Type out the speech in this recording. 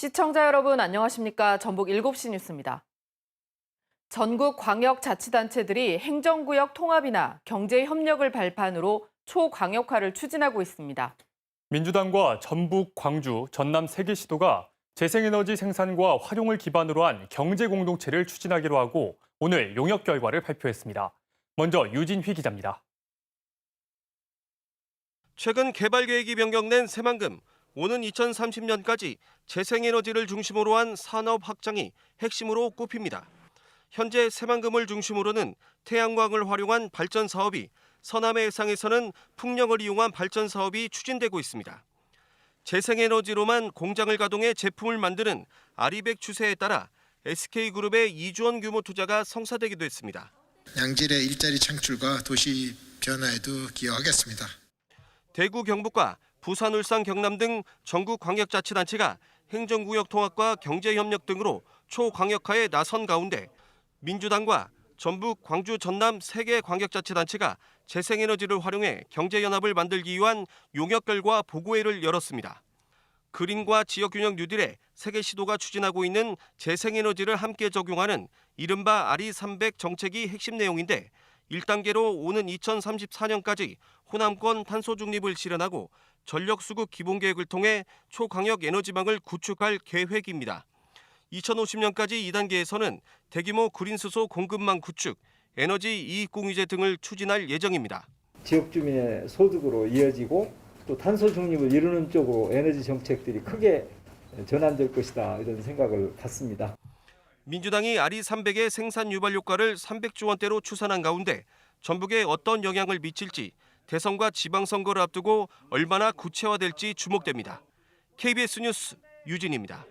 시청자 여러분 안녕하십니까? 전북 7시 뉴스입니다. 전국 광역자치단체들이 행정구역 통합이나 경제협력을 발판으로 초광역화를 추진하고 있습니다. 민주당과 전북, 광주, 전남 세개 시도가 재생에너지 생산과 활용을 기반으로 한 경제 공동체를 추진하기로 하고 오늘 용역 결과를 발표했습니다. 먼저 유진휘 기자입니다. 최근 개발 계획이 변경된 새만금 오는 2030년까지 재생에너지를 중심으로 한 산업 확장이 핵심으로 꼽힙니다. 현재 새만금을 중심으로는 태양광을 활용한 발전 사업이 서남해 해상에서는 풍력을 이용한 발전 사업이 추진되고 있습니다. 재생에너지로만 공장을 가동해 제품을 만드는 아리백 추세에 따라 SK그룹의 2조 원 규모 투자가 성사되기도 했습니다. 양질의 일자리 창출과 도시 변화에도 기여하겠습니다. 대구 경북과 부산 울산 경남 등 전국 광역자치단체가 행정구역 통합과 경제협력 등으로 초광역화에 나선 가운데 민주당과 전북, 광주, 전남 세 개 광역자치단체가 재생에너지를 활용해 경제연합을 만들기 위한 용역 결과 보고회를 열었습니다. 그린과 지역균형 뉴딜에 세계 시도가 추진하고 있는 재생에너지를 함께 적용하는 이른바 아리 300 정책이 핵심 내용인데 1단계로 오는 2034년까지 호남권 탄소 중립을 실현하고 전력 수급 기본 계획을 통해 초광역 에너지망을 구축할 계획입니다. 2050년까지 2단계에서는 대규모 그린 수소 공급망 구축, 에너지 이익 공유제 등을 추진할 예정입니다. 지역 주민의 소득으로 이어지고 또 탄소 중립을 이루는 쪽으로 에너지 정책들이 크게 전환될 것이다 이런 생각을 갖습니다. 민주당이 아리 300의 생산 유발 효과를 300조 원대로 추산한 가운데 전북에 어떤 영향을 미칠지 대선과 지방선거를 앞두고 얼마나 구체화될지 주목됩니다. KBS 뉴스 유진입니다.